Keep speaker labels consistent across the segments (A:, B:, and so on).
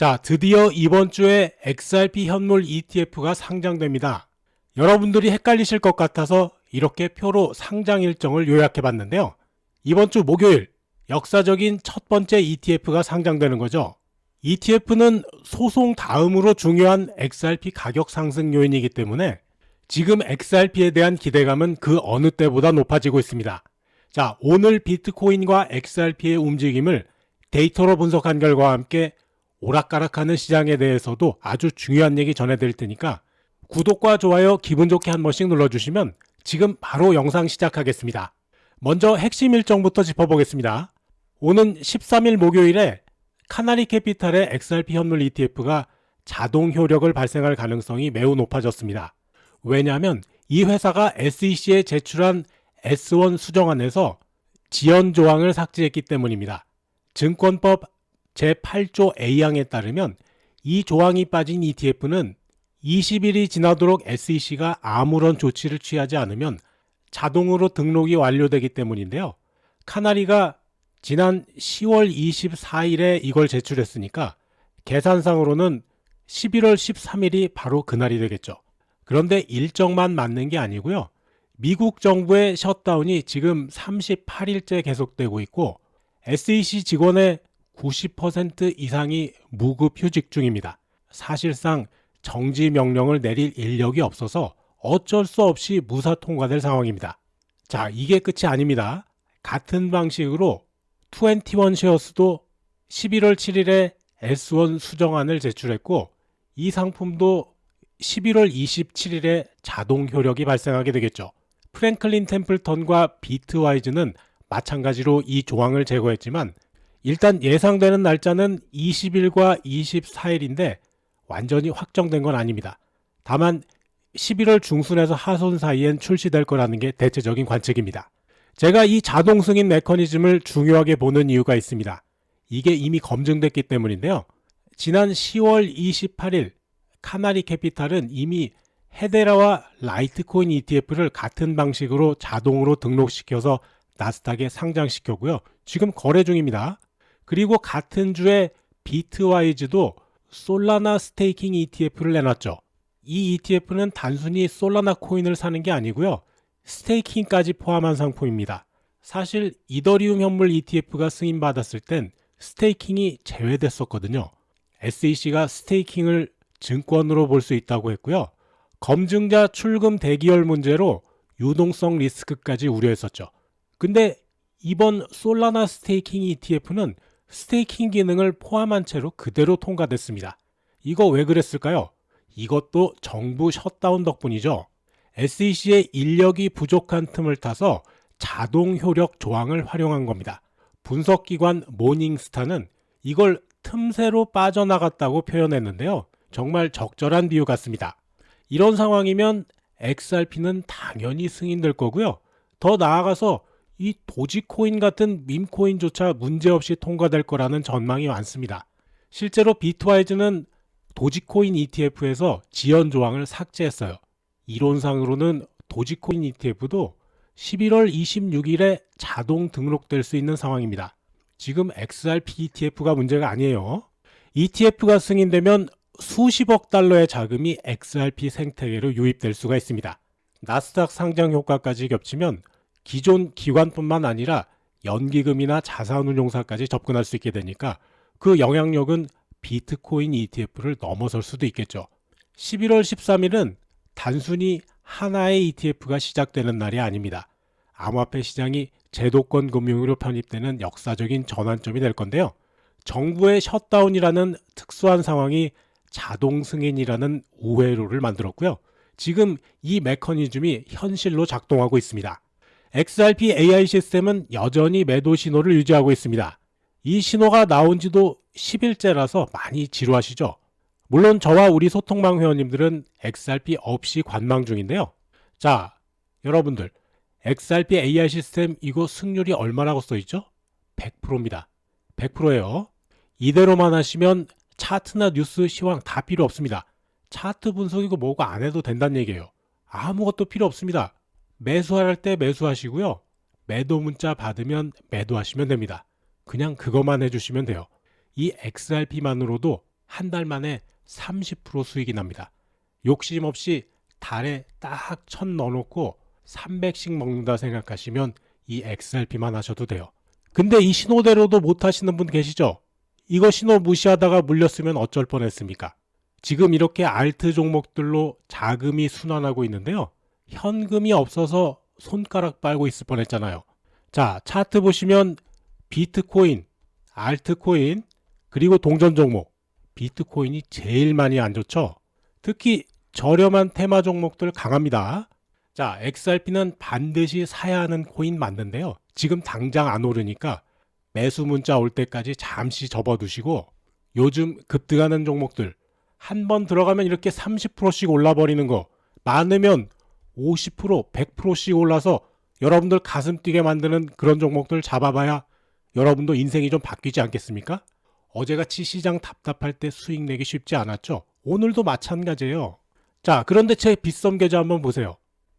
A: 자, 드디어 이번 주에 XRP 현물 ETF가 상장됩니다. 여러분들이 헷갈리실 것 같아서 이렇게 표로 상장 일정을 요약해 봤는데요. 이번 주 목요일 역사적인 첫 번째 ETF가 상장되는 거죠. ETF는 소송 다음으로 중요한 XRP 가격 상승 요인이기 때문에 지금 XRP에 대한 기대감은 그 어느 때보다 높아지고 있습니다. 자, 오늘 비트코인과 XRP의 움직임을 데이터로 분석한 결과와 함께 오락가락하는 시장에 대해서도 아주 중요한 얘기 전해드릴 테니까 구독과 좋아요 기분 좋게 한 번씩 눌러주시면 지금 바로 영상 시작하겠습니다. 먼저 핵심 일정부터 짚어보겠습니다. 오는 13일 목요일에 카나리 캐피탈의 XRP 현물 ETF가 자동 효력을 발생할 가능성이 매우 높아졌습니다. 왜냐하면 이 회사가 SEC에 제출한 S1 수정안에서 지연 조항을 삭제했기 때문입니다. 증권법 제8조 A항에 따르면 이 조항이 빠진 ETF는 20일이 지나도록 SEC가 아무런 조치를 취하지 않으면 자동으로 등록이 완료되기 때문인데요. 카나리가 지난 10월 24일에 이걸 제출했으니까 계산상으로는 11월 13일이 바로 그날이 되겠죠. 그런데 일정만 맞는 게 아니고요. 미국 정부의 셧다운이 지금 38일째 계속되고 있고 SEC 직원의 90% 이상이 무급 휴직 중입니다. 사실상 정지 명령을 내릴 인력이 없어서 어쩔 수 없이 무사 통과될 상황입니다. 자, 이게 끝이 아닙니다. 같은 방식으로 21 쉐어스도 11월 7일에 S1 수정안을 제출했고 이 상품도 11월 27일에 자동 효력이 발생하게 되겠죠. 프랭클린 템플턴과 비트와이즈는 마찬가지로 이 조항을 제거했지만 일단 예상되는 날짜는 20일과 24일인데 완전히 확정된 건 아닙니다. 다만 11월 중순에서 하순 사이엔 출시될 거라는 게 대체적인 관측입니다. 제가 이 자동 승인 메커니즘을 중요하게 보는 이유가 있습니다. 이게 이미 검증됐기 때문인데요. 지난 10월 28일 카나리 캐피탈은 이미 헤데라와 라이트코인 ETF를 같은 방식으로 자동으로 등록시켜서 나스닥에 상장시켰고요. 지금 거래 중입니다. 그리고 같은 주에 비트와이즈도 솔라나 스테이킹 ETF를 내놨죠. 이 ETF는 단순히 솔라나 코인을 사는 게 아니고요. 스테이킹까지 포함한 상품입니다. 사실 이더리움 현물 ETF가 승인받았을 땐 스테이킹이 제외됐었거든요. SEC가 스테이킹을 증권으로 볼 수 있다고 했고요. 검증자 출금 대기열 문제로 유동성 리스크까지 우려했었죠. 근데 이번 솔라나 스테이킹 ETF는 스테이킹 기능을 포함한 채로 그대로 통과됐습니다. 이거 왜 그랬을까요? 이것도 정부 셧다운 덕분이죠. SEC의 인력이 부족한 틈을 타서 자동 효력 조항을 활용한 겁니다. 분석기관 모닝스타는 이걸 틈새로 빠져나갔다고 표현했는데요. 정말 적절한 비유 같습니다. 이런 상황이면 XRP는 당연히 승인될 거고요. 더 나아가서 이 도지코인 같은 밈코인조차 문제없이 통과될 거라는 전망이 많습니다. 실제로 비트와이즈는 도지코인 ETF에서 지연 조항을 삭제했어요. 이론상으로는 도지코인 ETF도 11월 26일에 자동 등록될 수 있는 상황입니다. 지금 XRP ETF가 문제가 아니에요. ETF가 승인되면 수십억 달러의 자금이 XRP 생태계로 유입될 수가 있습니다. 나스닥 상장 효과까지 겹치면 기존 기관뿐만 아니라 연기금이나 자산운용사까지 접근할 수 있게 되니까 그 영향력은 비트코인 ETF를 넘어설 수도 있겠죠. 11월 13일은 단순히 하나의 ETF가 시작되는 날이 아닙니다. 암호화폐 시장이 제도권 금융으로 편입되는 역사적인 전환점이 될 건데요. 정부의 셧다운이라는 특수한 상황이 자동 승인이라는 우회로를 만들었고요. 지금 이 메커니즘이 현실로 작동하고 있습니다. XRP AI 시스템은 여전히 매도 신호를 유지하고 있습니다. 이 신호가 나온 지도 10일째라서 많이 지루하시죠? 물론 저와 우리 소통방 회원님들은 XRP 없이 관망 중인데요. 자, 여러분들, XRP AI 시스템 이거 승률이 얼마라고 써있죠? 100%입니다. 100%예요. 이대로만 하시면 차트나 뉴스, 시황 다 필요 없습니다. 차트 분석이고 뭐고 안 해도 된다는 얘기예요. 아무것도 필요 없습니다. 매수할 때 매수하시고요. 매도 문자 받으면 매도하시면 됩니다. 그냥 그것만 해주시면 돼요. 이 XRP만으로도 한 달 만에 30% 수익이 납니다. 욕심 없이 달에 딱 천 넣어놓고 300씩 먹는다 생각하시면 이 XRP만 하셔도 돼요. 근데 이 신호대로도 못 하시는 분 계시죠? 이거 신호 무시하다가 물렸으면 어쩔 뻔했습니까? 지금 이렇게 알트 종목들로 자금이 순환하고 있는데요. 현금이 없어서 손가락 빨고 있을 뻔했잖아요. 자, 차트 보시면 비트코인, 알트코인, 그리고 동전 종목, 비트코인이 제일 많이 안 좋죠. 특히 저렴한 테마 종목들 강합니다. 자, XRP는 반드시 사야 하는 코인 맞는데요. 지금 당장 안 오르니까 매수 문자 올 때까지 잠시 접어두시고 요즘 급등하는 종목들 한 번 들어가면 이렇게 30%씩 올라버리는 거 많으면 50%, 100%씩 올라서 여러분들 가슴 뛰게 만드는 그런 종목들 잡아봐야 여러분도 인생이 좀 바뀌지 않겠습니까? 어제같이 시장 답답할 때 수익 내기 쉽지 않았죠? 오늘도 마찬가지예요. 자, 그런데 제 빗썸 계좌 한번 보세요.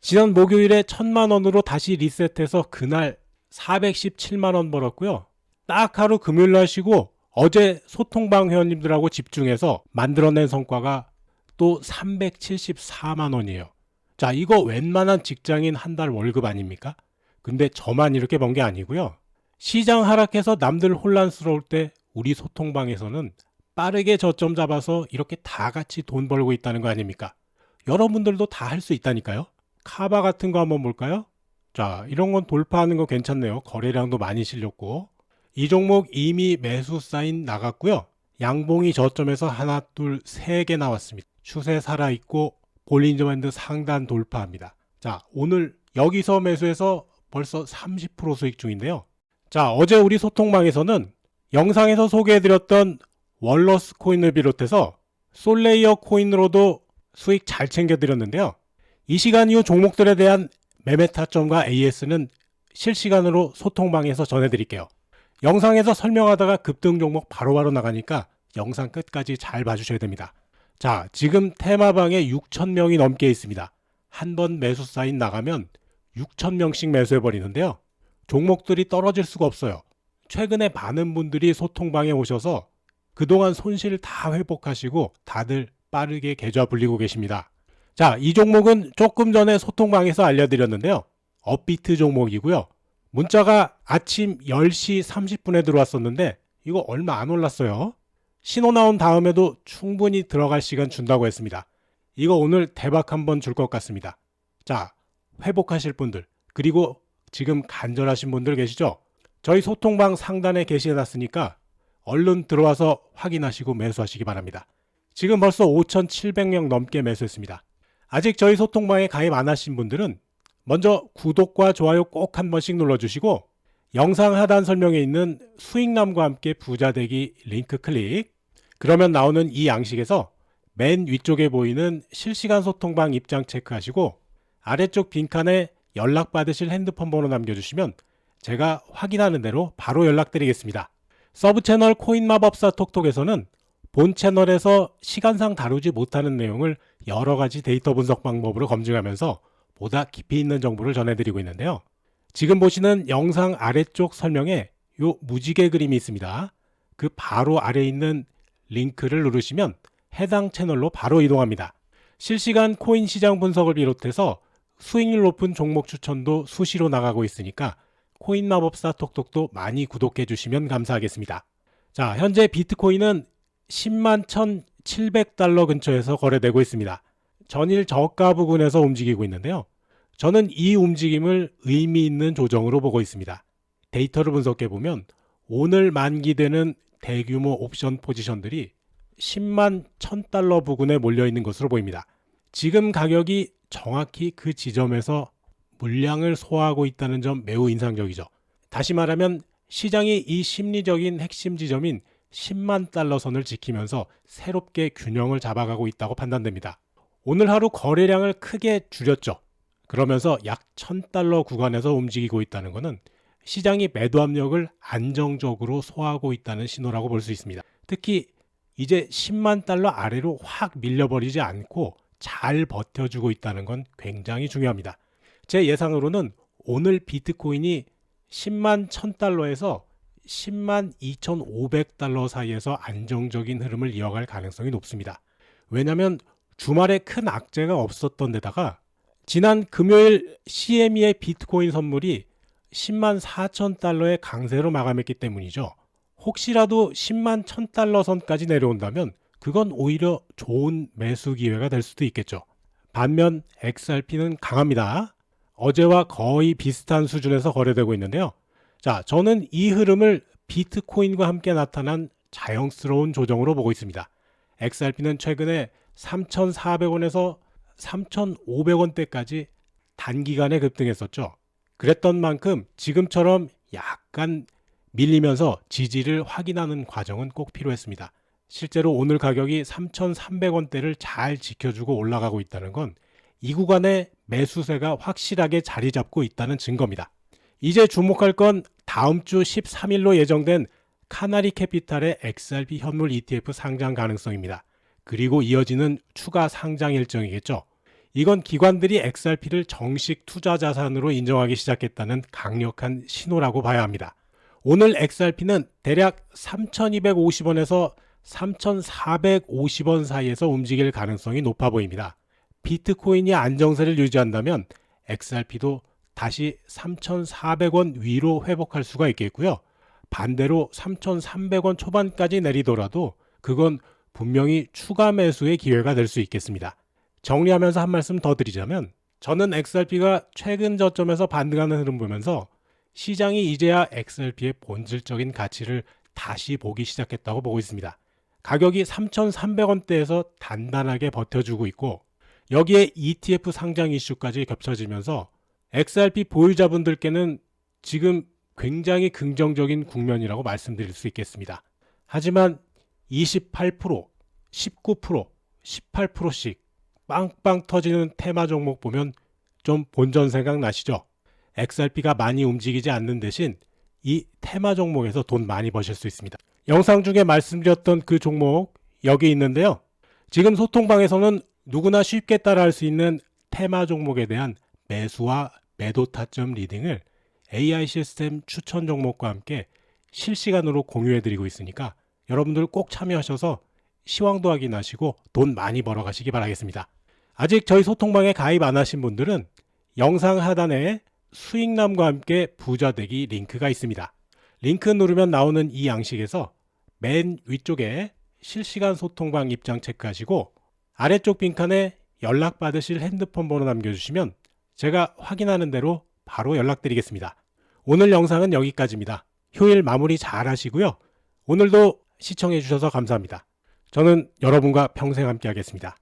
A: 지난 목요일에 천만 원으로 다시 리셋해서 그날 417만 원 벌었고요. 딱 하루 금요일 날 쉬고 어제 소통방 회원님들하고 집중해서 만들어낸 성과가 또 374만 원이에요. 자, 이거 웬만한 직장인 한 달 월급 아닙니까? 근데 저만 이렇게 번 게 아니고요. 시장 하락해서 남들 혼란스러울 때 우리 소통방에서는 빠르게 저점 잡아서 이렇게 다 같이 돈 벌고 있다는 거 아닙니까? 여러분들도 다 할 수 있다니까요. 카바 같은 거 한번 볼까요? 자, 이런 건 돌파하는 거 괜찮네요. 거래량도 많이 실렸고. 이 종목 이미 매수 사인 나갔고요. 양봉이 저점에서 하나, 둘, 세 개 나왔습니다. 추세 살아있고 볼린저 밴드 상단 돌파합니다. 자, 오늘 여기서 매수해서 벌써 30% 수익 중인데요. 자, 어제 우리 소통방에서는 영상에서 소개해드렸던 월러스 코인을 비롯해서 솔레이어 코인으로도 수익 잘 챙겨드렸는데요. 이 시간 이후 종목들에 대한 매매 타점과 AS는 실시간으로 소통방에서 전해드릴게요. 영상에서 설명하다가 급등 종목 바로바로 나가니까 영상 끝까지 잘 봐주셔야 됩니다. 자, 지금 테마방에 6,000명이 넘게 있습니다. 한 번 매수 사인 나가면 6,000명씩 매수해버리는데요. 종목들이 떨어질 수가 없어요. 최근에 많은 분들이 소통방에 오셔서 그동안 손실 다 회복하시고 다들 빠르게 계좌 불리고 계십니다. 자, 이 종목은 조금 전에 소통방에서 알려드렸는데요. 업비트 종목이고요. 문자가 아침 10시 30분에 들어왔었는데 이거 얼마 안 올랐어요. 신호 나온 다음에도 충분히 들어갈 시간 준다고 했습니다. 이거 오늘 대박 한번 줄 것 같습니다. 자, 회복하실 분들, 그리고 지금 간절하신 분들 계시죠? 저희 소통방 상단에 게시해놨으니까 얼른 들어와서 확인하시고 매수하시기 바랍니다. 지금 벌써 5,700명 넘게 매수했습니다. 아직 저희 소통방에 가입 안 하신 분들은 먼저 구독과 좋아요 꼭 한 번씩 눌러주시고 영상 하단 설명에 있는 수익남과 함께 부자되기 링크 클릭 그러면 나오는 이 양식에서 맨 위쪽에 보이는 실시간 소통방 입장 체크하시고 아래쪽 빈칸에 연락 받으실 핸드폰 번호 남겨주시면 제가 확인하는 대로 바로 연락드리겠습니다. 서브 채널 코인 마법사 톡톡에서는 본 채널에서 시간상 다루지 못하는 내용을 여러 가지 데이터 분석 방법으로 검증하면서 보다 깊이 있는 정보를 전해드리고 있는데요. 지금 보시는 영상 아래쪽 설명에 요 무지개 그림이 있습니다. 그 바로 아래 있는 링크를 누르시면 해당 채널로 바로 이동합니다. 실시간 코인 시장 분석을 비롯해서 수익률 높은 종목 추천도 수시로 나가고 있으니까 코인 마법사 톡톡도 많이 구독해 주시면 감사하겠습니다. 자, 현재 비트코인은 10만 1,700달러 근처에서 거래되고 있습니다. 전일 저가 부근에서 움직이고 있는데요. 저는 이 움직임을 의미 있는 조정으로 보고 있습니다. 데이터를 분석해 보면 오늘 만기되는 대규모 옵션 포지션들이 10만 1000달러 부근에 몰려 있는 것으로 보입니다. 지금 가격이 정확히 그 지점에서 물량을 소화하고 있다는 점 매우 인상적이죠. 다시 말하면 시장이 이 심리적인 핵심 지점인 10만 달러 선을 지키면서 새롭게 균형을 잡아가고 있다고 판단됩니다. 오늘 하루 거래량을 크게 줄였죠. 그러면서 약 1000달러 구간에서 움직이고 있다는 것은 시장이 매도 압력을 안정적으로 소화하고 있다는 신호라고 볼 수 있습니다. 특히 이제 10만 달러 아래로 확 밀려버리지 않고 잘 버텨주고 있다는 건 굉장히 중요합니다. 제 예상으로는 오늘 비트코인이 10만 1000달러에서 10만 2,500달러 사이에서 안정적인 흐름을 이어갈 가능성이 높습니다. 왜냐하면 주말에 큰 악재가 없었던 데다가 지난 금요일 CME의 비트코인 선물이 10만 4천 달러의 강세로 마감했기 때문이죠. 혹시라도 10만 1천 달러 선까지 내려온다면 그건 오히려 좋은 매수 기회가 될 수도 있겠죠. 반면 XRP는 강합니다. 어제와 거의 비슷한 수준에서 거래되고 있는데요. 자, 저는 이 흐름을 비트코인과 함께 나타난 자연스러운 조정으로 보고 있습니다. XRP는 최근에 3,400원에서 3,500원대까지 단기간에 급등했었죠. 그랬던 만큼 지금처럼 약간 밀리면서 지지를 확인하는 과정은 꼭 필요했습니다. 실제로 오늘 가격이 3,300원대를 잘 지켜주고 올라가고 있다는 건 이 구간에 매수세가 확실하게 자리 잡고 있다는 증거입니다. 이제 주목할 건 다음 주 13일로 예정된 카나리 캐피탈의 XRP 현물 ETF 상장 가능성입니다. 그리고 이어지는 추가 상장 일정이겠죠. 이건 기관들이 XRP를 정식 투자 자산으로 인정하기 시작했다는 강력한 신호라고 봐야 합니다. 오늘 XRP는 대략 3,250원에서 3,450원 사이에서 움직일 가능성이 높아 보입니다. 비트코인이 안정세를 유지한다면 XRP도 다시 3,400원 위로 회복할 수가 있겠고요. 반대로 3,300원 초반까지 내리더라도 그건 분명히 추가 매수의 기회가 될 수 있겠습니다. 정리하면서 한 말씀 더 드리자면 저는 XRP가 최근 저점에서 반등하는 흐름 보면서 시장이 이제야 XRP의 본질적인 가치를 다시 보기 시작했다고 보고 있습니다. 가격이 3,300원대에서 단단하게 버텨주고 있고 여기에 ETF 상장 이슈까지 겹쳐지면서 XRP 보유자분들께는 지금 굉장히 긍정적인 국면이라고 말씀드릴 수 있겠습니다. 하지만 28%, 19%, 18%씩 빵빵 터지는 테마 종목 보면 좀 본전 생각 나시죠? XRP가 많이 움직이지 않는 대신 이 테마 종목에서 돈 많이 버실 수 있습니다. 영상 중에 말씀드렸던 그 종목 여기 있는데요. 지금 소통방에서는 누구나 쉽게 따라할 수 있는 테마 종목에 대한 매수와 매도 타점 리딩을 AI 시스템 추천 종목과 함께 실시간으로 공유해 드리고 있으니까 여러분들 꼭 참여하셔서 시황도 확인하시고 돈 많이 벌어 가시기 바라겠습니다. 아직 저희 소통방에 가입 안 하신 분들은 영상 하단에 수익남과 함께 부자되기 링크가 있습니다. 링크 누르면 나오는 이 양식에서 맨 위쪽에 실시간 소통방 입장 체크하시고 아래쪽 빈칸에 연락받으실 핸드폰 번호 남겨주시면 제가 확인하는 대로 바로 연락드리겠습니다. 오늘 영상은 여기까지입니다. 휴일 마무리 잘 하시고요. 오늘도 시청해 주셔서 감사합니다. 저는 여러분과 평생 함께 하겠습니다.